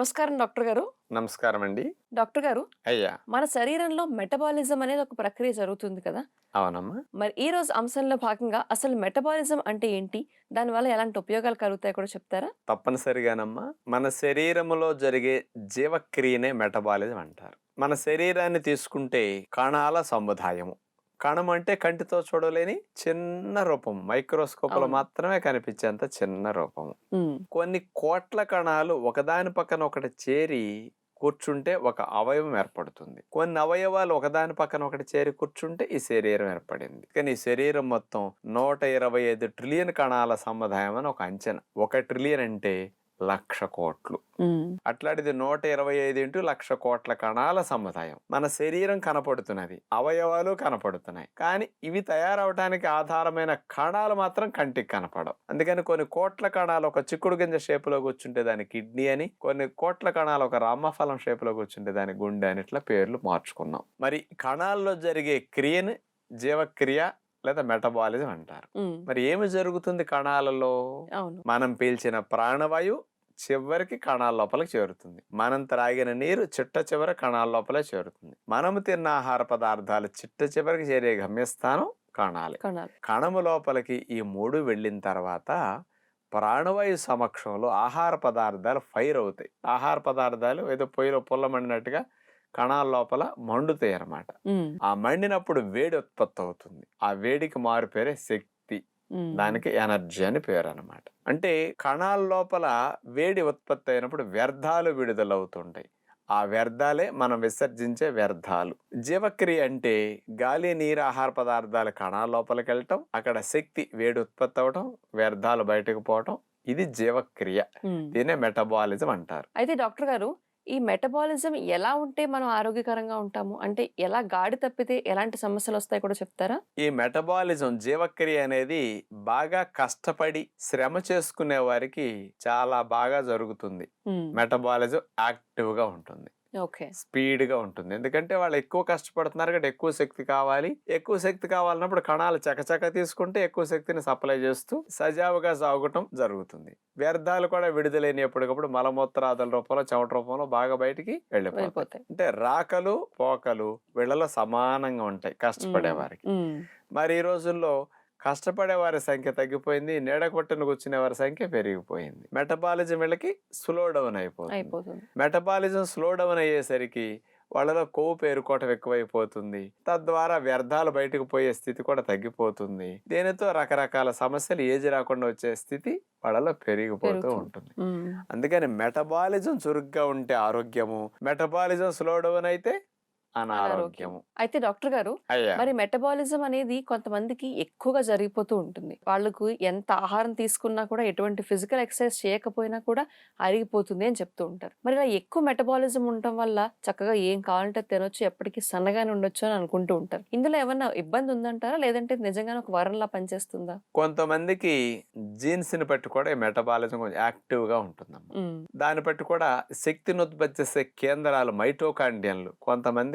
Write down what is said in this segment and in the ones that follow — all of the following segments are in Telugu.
నమస్కారం డాక్టర్ గారు. నమస్కారం అండి డాక్టర్ గారు అయ్యా. మన శరీరంలో మెటబాలిజం అనేది ఒక ప్రక్రియ జరుగుతుంది కదా? అవునమ్మా. మరి ఈ రోజు అంశంలో భాగంగా అసలు మెటబాలిజం అంటే ఏంటి? దానివల్ల ఎలాంటి ఉపయోగాలు కలుగుతాయో కూడా చెప్తారా? తప్పనిసరిగానమ్మా. మన శరీరములో జరిగే జీవక్రియనే మెటబాలిజం అంటారు. మన శరీరాన్ని తీసుకుంటే కణాల సముదాయము. కణం అంటే కంటితో చూడలేని చిన్న రూపం. మైక్రోస్కోప్లో. మాత్రమే కనిపించేంత చిన్న ఉమ్, కొన్ని కోట్ల కణాలు ఒకదాని పక్కన ఒకటి చేరి కూర్చుంటే ఒక అవయవం ఏర్పడుతుంది. కొన్ని అవయవాలు ఒకదాని పక్కన ఒకటి చేరి కూర్చుంటే ఈ శరీరం ఏర్పడింది. కానీ ఈ శరీరం మొత్తం నూట ఇరవై ఐదు ట్రిలియన్ కణాల సముదాయం అని ఒక అంచనా. ఒక ట్రిలియన్ అంటే లక్ష కోట్లు. అట్లాంటిది నూట ఇరవై ఐదు ఇంటూ లక్ష కోట్ల కణాల సముదాయం. మన శరీరం కనపడుతున్నది అవయవాలు కనపడుతున్నాయి. కానీ ఇవి తయారవటానికి ఆధారమైన కణాలు మాత్రం కంటికి కనపడవు. అందుకని కొన్ని కోట్ల కణాలు ఒక చిక్కుడు గింజ షేపులో కూర్చుంటే దాని కిడ్నీ అని కొన్ని కోట్ల కణాలు ఒక రామఫలం షేపులో కూర్చుంటే దాని గుండె అని ఇట్లా పేర్లు మార్చుకున్నాం. మరి కణాల్లో జరిగే క్రియని జీవక్రియ లేదా మెటబాలిజం అంటారు. మరి ఏమి జరుగుతుంది కణాలలో? మనం పీల్చిన ప్రాణవాయువు చివరికి కణాల లోపలికి చేరుతుంది. మనం త్రాగిన నీరు చిట్ట చివర కణాల లోపలే చేరుతుంది. మనము తిన్న ఆహార పదార్థాలు చిట్ట చివరికి చేరే గమ్యస్థానం కణాలే. కణము లోపలికి ఈ మూడు వెళ్ళిన తర్వాత ప్రాణవాయు సమక్షంలో ఆహార పదార్థాలు ఫైర్ అవుతాయి. ఆహార పదార్థాలు ఏదో పొయ్యిలో పుల్ల మండినట్టుగా కణాల లోపల మండుతాయి అన్నమాట. ఉమ్, ఆ మండినప్పుడు వేడి ఉత్పత్తి అవుతుంది. ఆ వేడికి మారు పేరే శక్తి దానికి ఎనర్జీ అని పేరు అనమాట అంటే కణాల లోపల వేడి ఉత్పత్తి అయినప్పుడు వ్యర్థాలు విడుదలవుతుంటాయి. ఆ వ్యర్థాలే మనం విసర్జించే వ్యర్థాలు. జీవక్రియ అంటే గాలి నీరు ఆహార పదార్థాలు కణాల లోపలికి వెళ్ళటం అక్కడ శక్తి వేడి ఉత్పత్తి అవటం వ్యర్థాలు బయటకు పోవటం ఇది జీవక్రియ. దీనే మెటబాలిజం అంటారు. అయితే డాక్టర్ గారు ఈ మెటబాలిజం ఎలా ఉంటే మనం ఆరోగ్యకరంగా ఉంటాము? అంటే ఎలా గాడి తప్పితే ఎలాంటి సమస్యలు వస్తాయి కూడా చెప్తారా? ఈ మెటబాలిజం జీవక్రియ అనేది బాగా కష్టపడి శ్రమ చేసుకునే వారికి చాలా బాగా జరుగుతుంది. మెటబాలిజం యాక్టివ్గా ఉంటుంది. ఓకే. స్పీడ్గా ఉంటుంది. ఎందుకంటే వాళ్ళు ఎక్కువ కష్టపడుతున్నారు కాబట్టి ఎక్కువ శక్తి కావాలి. ఎక్కువ శక్తి కావాలన్నప్పుడు కణాలు చకచక తీసుకుంటే ఎక్కువ శక్తిని సప్లై చేస్తూ సజావుగా సాగటం జరుగుతుంది. వ్యర్థాలు కూడా విడుదలైన ఎప్పటికప్పుడు మలమూత్రాదుల రూపంలో చెమట రూపంలో బాగా బయటికి వెళ్ళిపోతాయి. అంటే రాకలు పోకలు వీళ్ళలో సమానంగా ఉంటాయి కష్టపడే వారికి మరి ఈ రోజుల్లో కష్టపడే వారి సంఖ్య తగ్గిపోయింది నీడ కొట్టును కూర్చునే వారి సంఖ్య పెరిగిపోయింది. మెటబాలిజం వీళ్ళకి స్లో డౌన్ అయిపోతుంది. మెటబాలిజం స్లో డౌన్ అయ్యేసరికి వాళ్ళలో కొవ్వు పేరుకోవటం ఎక్కువైపోతుంది. తద్వారా వ్యర్థాలు బయటకు పోయే స్థితి కూడా తగ్గిపోతుంది. దీనితో రకరకాల సమస్యలు ఏది రాకుండా వచ్చే స్థితి వాళ్ళలో పెరిగిపోతూ. ఉంటుంది. అందుకని మెటబాలిజం చురుగ్గా ఉంటే ఆరోగ్యము మెటబాలిజం స్లో డౌన్ అయితే అనారోగ్యము. అయితే డాక్టర్ గారు మరి మెటబాలిజం అనేది కొంతమందికి ఎక్కువగా జరిగిపోతూ ఉంటుంది. వాళ్ళకు ఎంత ఆహారం తీసుకున్నా కూడా ఎటువంటి ఫిజికల్ ఎక్సర్సైజ్ చేయకపోయినా కూడా అరిగిపోతుంది అని చెప్తూ ఉంటారు. మరి ఇలా ఎక్కువ మెటబాలిజం ఉండటం వల్ల చక్కగా ఏం కావాలంటే తినొచ్చు ఎప్పటికీ సన్నగానే ఉండొచ్చు అని అనుకుంటూ ఉంటారు. ఇందులో ఏమన్నా ఇబ్బంది ఉందంటారా? లేదంటే నిజంగానే ఒక వరంలా పనిచేస్తుందా? కొంతమందికి జీన్స్ని బట్టి కూడా ఈ మెటబాలిజం కొంచెం యాక్టివ్గా ఉంటుందమ్మా ఉమ్, దాన్ని బట్టి కూడా శక్తిని ఉత్పత్తి చేసే కేంద్రాలు మైటోకాండియన్లు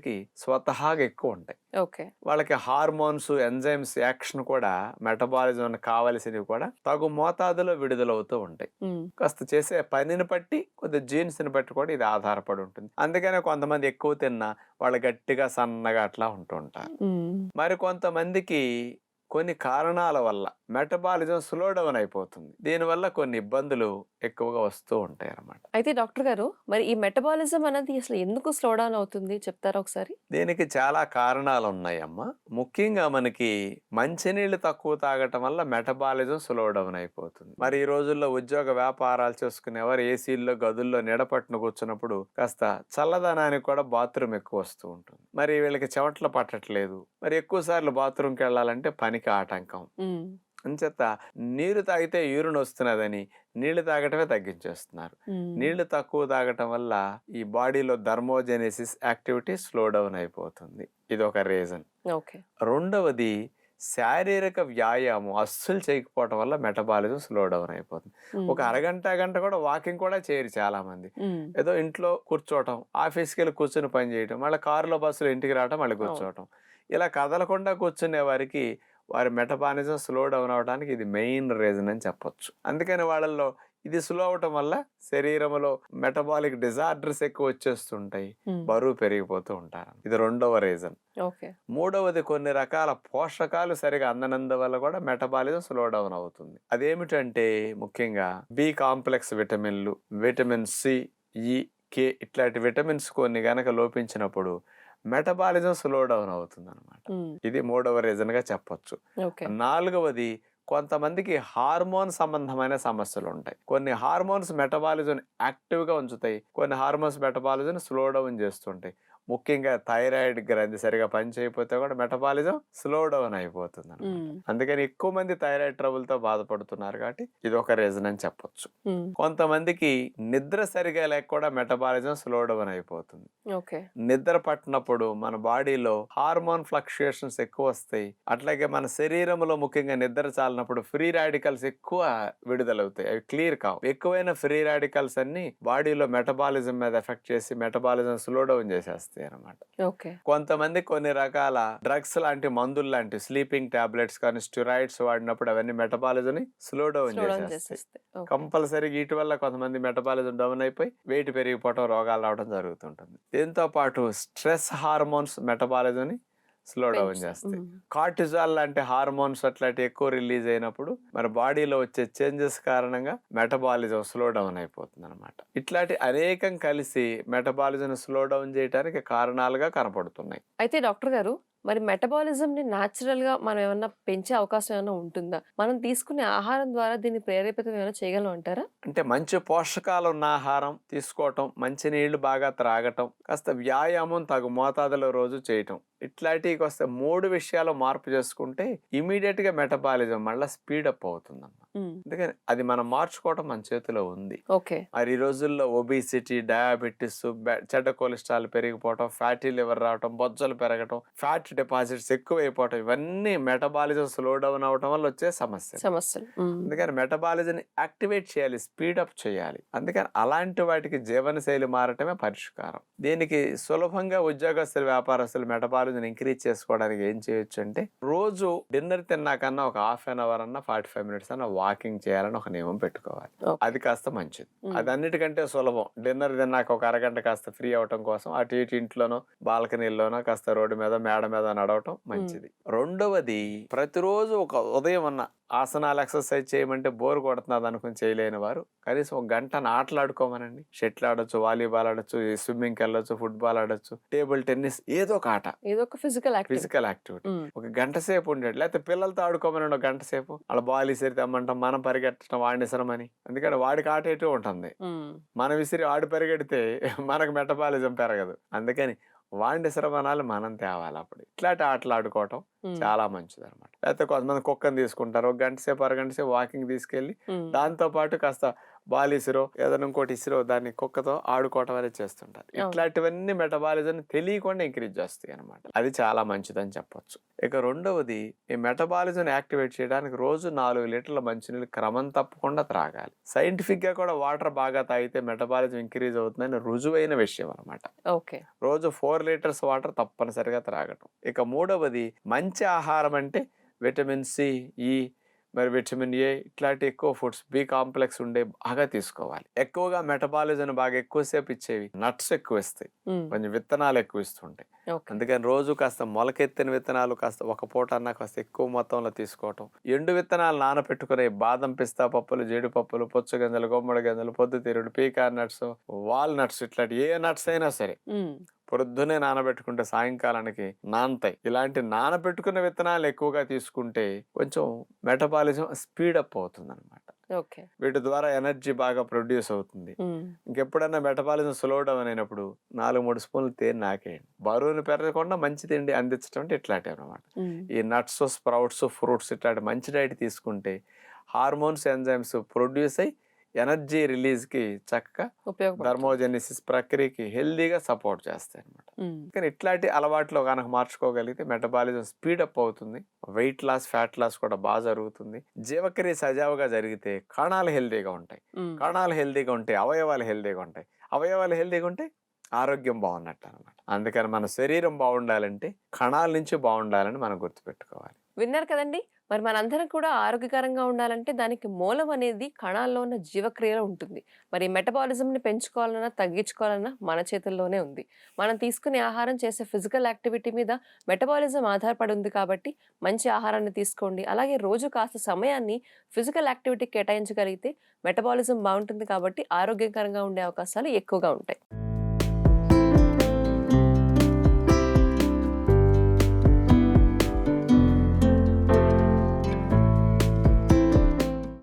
కొంతమందికి స్వతహాగా ఎక్కువ ఉంటాయి. ఓకే. వాళ్ళకి హార్మోన్స్ ఎంజైమ్స్ యాక్షన్ కూడా మెటబాలిజం కావలసినవి కూడా తగు మోతాదులో విడుదలవుతూ ఉంటాయి. కాస్త చేసే పనిని బట్టి కొద్ది జీన్స్ని బట్టి కూడా ఇది ఆధారపడి ఉంటుంది. అందుకనే కొంతమంది ఎక్కువ తిన్నా వాళ్ళు గట్టిగా సన్నగా అట్లా ఉంటూ ఉంటారు. మరి కొంతమందికి కొన్ని కారణాల వల్ల మెటబాలిజం స్లో డౌన్ అయిపోతుంది. దీనివల్ల కొన్ని ఇబ్బందులు ఎక్కువగా వస్తూ ఉంటాయి అన్నమాట అయితే డాక్టర్ గారు మరి ఈ మెటబాలిజం అనేది అసలు ఎందుకు స్లో డౌన్ అవుతుంది? చెప్తారా ఒకసారి? దీనికి చాలా కారణాలు ఉన్నాయమ్మా. ముఖ్యంగా మనకి మంచినీళ్ళు తక్కువ తాగటం వల్ల మెటబాలిజం స్లో డౌన్ అయిపోతుంది. మరి ఈ రోజుల్లో ఉద్యోగ వ్యాపారాలు చేసుకునేవారు ఏసీల్లో గదుల్లో నీడపట్టును కూర్చున్నప్పుడు కాస్త చల్లదనానికి కూడా బాత్రూమ్ ఎక్కువ వస్తూ ఉంటుంది. మరి వీళ్ళకి చెమటలు పట్టట్లేదు. మరి ఎక్కువ సార్లు బాత్రూమ్కి వెళ్ళాలంటే పనికి ఆటంకం. అంచేత నీరు తాగితే యూరిన్ వస్తున్నదని నీళ్ళు తాగటమే తగ్గించేస్తున్నారు. నీళ్ళు తక్కువ తాగటం వల్ల ఈ బాడీలో థర్మోజెనెసిస్ యాక్టివిటీ స్లో డౌన్ అయిపోతుంది. ఇది ఒక రీజన్ రెండవది శారీరక వ్యాయామం అస్సలు చేయకపోవటం వల్ల మెటబాలిజం స్లో డౌన్ అయిపోతుంది. ఒక అరగంట గంట కూడా వాకింగ్ కూడా చేయరు చాలా మంది ఏదో ఇంట్లో కూర్చోవటం ఆఫీస్కి వెళ్ళి కూర్చొని పని చేయటం మళ్ళీ కారులో బస్సులో ఇంటికి రావటం మళ్ళీ కూర్చోవటం. ఇలా కదలకుండా కూర్చునే వారికి వారి మెటబాలిజం స్లో డౌన్ అవడానికి ఇది మెయిన్ రీజన్ అని చెప్పొచ్చు. అందుకని వాళ్ళల్లో ఇది స్లో అవటం వల్ల శరీరంలో మెటబాలిక్ డిజార్డర్స్ ఎక్కువ వచ్చేస్తుంటాయి. బరువు పెరిగిపోతూ ఉంటారు. ఇది రెండవ రీజన్. మూడవది కొన్ని రకాల పోషకాలు సరిగా అందనందువల్ల కూడా మెటబాలిజం స్లో డౌన్ అవుతుంది. అదేమిటంటే ముఖ్యంగా బి కాంప్లెక్స్ విటమిన్లు విటమిన్ సి ఈ కే ఇట్లాంటి విటమిన్స్ కొన్ని గనక లోపించినప్పుడు మెటబాలిజం స్లో డౌన్ అవుతుంది అనమాట ఇది మూడవ రీజన్గా చెప్పొచ్చు నాలుగవది కొంతమందికి హార్మోన్ సంబంధమైన సమస్యలు ఉంటాయి కొన్ని హార్మోన్స్ మెటబాలిజం యాక్టివ్గా ఉంచుతాయి కొన్ని హార్మోన్స్ మెటబాలిజం స్లో డౌన్ చేస్తుంటాయి. ముఖ్యంగా థైరాయిడ్ గ్రంథి సరిగా పనిచేయకపోతే కూడా మెటబాలిజం స్లో డౌన్ అయిపోతుంది అందుకని ఎక్కువ మంది థైరాయిడ్ ట్రబుల్తో బాధపడుతున్నారు కాబట్టి ఇది ఒక రీజన్ అని చెప్పొచ్చు. కొంతమందికి నిద్ర సరిగా లేక కూడా మెటబాలిజం స్లో డౌన్ అయిపోతుంది. నిద్ర పట్టినప్పుడు మన బాడీలో హార్మోన్ ఫ్లక్చుయేషన్స్ ఎక్కువ వస్తాయి. అట్లాగే మన శరీరంలో ముఖ్యంగా నిద్ర చాలినప్పుడు ఫ్రీ రాడికల్స్ ఎక్కువ విడుదలవుతాయి. అవి క్లియర్ కావు. ఎక్కువైన ఫ్రీ రాడికల్స్ అన్ని బాడీలో మెటబాలిజం మీద ఎఫెక్ట్ చేసి మెటబాలిజం స్లో డౌన్ చేసేస్తాయి. అన్నమాట ఓకే. కొంతమంది కొన్ని రకాల డ్రగ్స్ లాంటి మందులు లాంటి స్లీపింగ్ టాబ్లెట్స్ కానీ స్టెరాయిడ్స్ వాడినప్పుడు అవన్నీ మెటబాలిజం ని స్లో డౌన్ చేసేస్తాయి. కంపల్సరీ వీటి వల్ల కొంతమంది మెటబాలిజం డౌన్ అయిపోయి వెయిట్ పెరిగిపోవటం రోగాలు రావడం జరుగుతుంటుంది. దీంతో పాటు స్ట్రెస్ హార్మోన్స్ మెటబాలిజం ని స్లో డౌన్. చేస్తాయి. కార్టిజాల్ లాంటి హార్మోన్స్ అట్లాంటి ఎక్కువ రిలీజ్ అయినప్పుడు మన బాడీలో వచ్చే చేంజెస్ కారణంగా మెటబాలిజం స్లో డౌన్ అయిపోతుంది అనమాట ఇట్లాంటి అనేకం కలిసి మెటబాలిజం స్లో డౌన్ చేయడానికి కారణాలుగా కనపడుతున్నాయి. అయితే డాక్టర్ గారు మరి మెటబాలిజం ని న్యాచురల్గా మనం ఏమన్నా పెంచే అవకాశం ఏమైనా ఉంటుందా? మనం తీసుకునే ఆహారం ద్వారా దీన్ని ప్రేరేపితం ఏమైనా చేయగలం అంటారా? అంటే మంచి పోషకాలు ఉన్న ఆహారం తీసుకోవటం మంచి నీళ్ళు బాగా త్రాగటం కాస్త వ్యాయామం తగు మోతాదులో రోజు చేయటం ఇట్లాంటివి వస్తే మూడు విషయాలు మార్పు చేసుకుంటే ఇమీడియట్గా మెటబాలిజం మళ్ళీ స్పీడప్ అవుతుందమ్మా. ఉమ్, అందుకని అది మనం మార్చుకోవటం మన చేతిలో ఉంది. ఓకే. మరి ఈ రోజుల్లో ఒబిసిటీ డయాబెటీస్ చెడ్డ కొలెస్ట్రాల్ పెరిగిపోవటం ఫ్యాటీ లివర్ రావటం బొజ్జలు పెరగటం ఫ్యాట్ డిపాజిట్స్ ఎక్కువ అయిపోవటం ఇవన్నీ మెటబాలిజం స్లో డౌన్ అవటం వల్ల వచ్చే సమస్య సమస్యలు. అందుకని మెటబాలిజం యాక్టివేట్ చేయాలి స్పీడప్ చేయాలి. అందుకని అలాంటి వాటికి జీవనశైలి మారటమే పరిష్కారం. దీనికి సులభంగా ఉద్యోగస్తులు వ్యాపారస్తులు మెటబాలిజం ఇంక్రీజ్ చేసుకోవడానికి ఏం చేయొచ్చు అంటే రోజు డిన్నర్ తిన్నాకన్నా ఒక హాఫ్ అన్ అవర్ అన్న ఫార్టీ ఫైవ్ మినిట్స్ అన్న వాకింగ్ చేయాలని ఒక నియమం పెట్టుకోవాలి. అది కాస్త మంచిది. అది అన్నిటికంటే సులభం. డిన్నర్ తిన్నాక ఒక అరగంట కాస్త ఫ్రీ అవటం కోసం అటు ఇటు ఇంట్లోనో బాల్కనీలోనో కాస్త రోడ్డు మీద మేడ మీద నడవటం మంచిది. రెండవది ప్రతిరోజు ఒక ఉదయం అన్న ఆసనాలు ఎక్సర్సైజ్ చేయమంటే బోర్ కొడుతున్నది అనుకుని చేయలేని వారు కనీసం ఒక గంట ఆటలాడుకోమనండి షటిల్ ఆడొచ్చు వాలీబాల్ ఆడొచ్చు స్విమ్మింగ్కి వెళ్ళొచ్చు ఫుట్బాల్ ఆడొచ్చు టేబుల్ టెన్నిస్ ఏదో ఒక ఆట. ఏదో ఒక ఫిజికల్ యాక్టివిటీ ఫిజికల్ యాక్టివిటీ. ఒక గంట సేపు ఉండేది లేకపోతే పిల్లలతో ఆడుకోమని ఒక గంట సేపు వాళ్ళ బాల్ ఇసిరి తెమ్మంటాం మనం పరిగెట్టడం వాడిని ఇసరమని. ఎందుకంటే వాడికి ఆట ఎటు ఉంటుంది మనం విసిరి ఆడు పరిగెడితే మనకు మెటబాలిజం పెరగదు. అందుకని వాడిని ఇసరమనాలు మనం తేవాలి అప్పుడు. ఇట్లాంటి ఆటలు ఆడుకోవటం చాలా మంచిది అనమాట లేకపోతే కొంతమంది కుక్కని తీసుకుంటారు. ఒక గంట సేపు అరగంట సేపు వాకింగ్ తీసుకెళ్ళి దాంతో పాటు కాస్త బాల్ ఇసిరో ఏదైనా ఇంకోటి ఇసిరో దాన్ని కుక్కతో ఆడుకోవటం అనేది చేస్తుంటారు. ఇట్లాంటివన్నీ మెటబాలిజం తెలియకుండా ఇంక్రీజ్ చేస్తాయి అనమాట అది చాలా మంచిదని చెప్పొచ్చు. ఇక రెండవది ఈ మెటబాలిజం యాక్టివేట్ చేయడానికి రోజు నాలుగు లీటర్ల మంచినీళ్ళు క్రమం తప్పకుండా త్రాగాలి. సైంటిఫిక్గా కూడా వాటర్ బాగా తాగితే మెటబాలిజం ఇంక్రీజ్ అవుతుందని రుజువైన విషయం అనమాట ఓకే. రోజు ఫోర్ లీటర్స్ వాటర్ తప్పనిసరిగా త్రాగటం. ఇక మూడవది మంచి ఆహారం అంటే విటమిన్ సి ఈ మరి విటమిన్ ఏ ఇట్లాంటి ఎక్కువ ఫుడ్స్ బి కాంప్లెక్స్ ఉండే బాగా తీసుకోవాలి. ఎక్కువగా మెటబాలిజం బాగా ఎక్కువసేపు ఇచ్చేవి నట్స్ ఎక్కువ ఇస్తాయి కొంచెం విత్తనాలు ఎక్కువ ఇస్తుంటాయి అందుకని రోజు కాస్త మొలకెత్తిన విత్తనాలు కాస్త ఒక పూట అన్న కాస్త ఎక్కువ మొత్తంలో తీసుకోవటం. ఎండు విత్తనాలు నానపెట్టుకునే బాదం పిస్తా పప్పులు జీడిపప్పులు పొచ్చు గింజలు గుమ్మడి గింజలు పొద్దుతిరుడు పీకార్ నట్స్ వాల్ నట్స్ ఇట్లాంటి ఏ నట్స్ అయినా సరే పొద్దునే నానబెట్టుకుంటే సాయంకాలానికి నానతాయి. ఇలాంటి నానబెట్టుకున్న విత్తనాలు ఎక్కువగా తీసుకుంటే కొంచెం మెటబాలిజం స్పీడప్ అవుతుంది అనమాట వీటి ద్వారా ఎనర్జీ బాగా ప్రొడ్యూస్ అవుతుంది. ఇంకెప్పుడన్నా మెటబాలిజం స్లో డౌన్ అయినప్పుడు నాలుగు మూడు స్పూన్లు తేనె నాకేయండి. బరువుని పెరగకుండా మంచి తిండి అందించడం అంటే ఇట్లాంటివి అనమాట ఈ నట్స్ స్ప్రౌట్స్ ఫ్రూట్స్ ఇట్లాంటి మంచి డైట్ తీసుకుంటే హార్మోన్స్ ఎంజైమ్స్ ప్రొడ్యూస్ అయ్యి ఎనర్జీ రిలీజ్కి చక్కగా ఉపయోగపడుతుంది. థర్మోజెనిసిస్ ప్రక్రియకి హెల్దీగా సపోర్ట్ చేస్తాయి అనమాట కానీ ఇట్లాంటి అలవాట్లు కనుక మార్చుకోగలిగితే మెటబాలిజం స్పీడప్ అవుతుంది. వెయిట్ లాస్ ఫ్యాట్ లాస్ కూడా బాగా జరుగుతుంది. జీవక్రియ సజావుగా జరిగితే కణాలు హెల్దీగా ఉంటాయి. కణాలు హెల్దీగా ఉంటాయి అవయవాలు హెల్దీగా ఉంటాయి. అవయవాలు హెల్దీగా ఉంటే ఆరోగ్యం బాగున్నట్టు అనమాట అందుకని మన శరీరం బాగుండాలంటే కణాల నుంచి బాగుండాలని మనం గుర్తుపెట్టుకోవాలి. విన్నారు కదండి. మరి మనందరం కూడా ఆరోగ్యకరంగా ఉండాలంటే దానికి మూలం అనేది కణాల్లో ఉన్న జీవక్రియలో ఉంటుంది. మరి మెటబాలిజంని పెంచుకోవాలన్నా తగ్గించుకోవాలన్నా మన చేతుల్లోనే ఉంది. మనం తీసుకునే ఆహారం చేసే ఫిజికల్ యాక్టివిటీ మీద మెటబాలిజం ఆధారపడి ఉంది కాబట్టి మంచి ఆహారాన్ని తీసుకోండి. అలాగే రోజు కాస్త సమయాన్ని ఫిజికల్ యాక్టివిటీ కేటాయించగలిగితే మెటబాలిజం బాగుంటుంది కాబట్టి ఆరోగ్యకరంగా ఉండే అవకాశాలు ఎక్కువగా ఉంటాయి.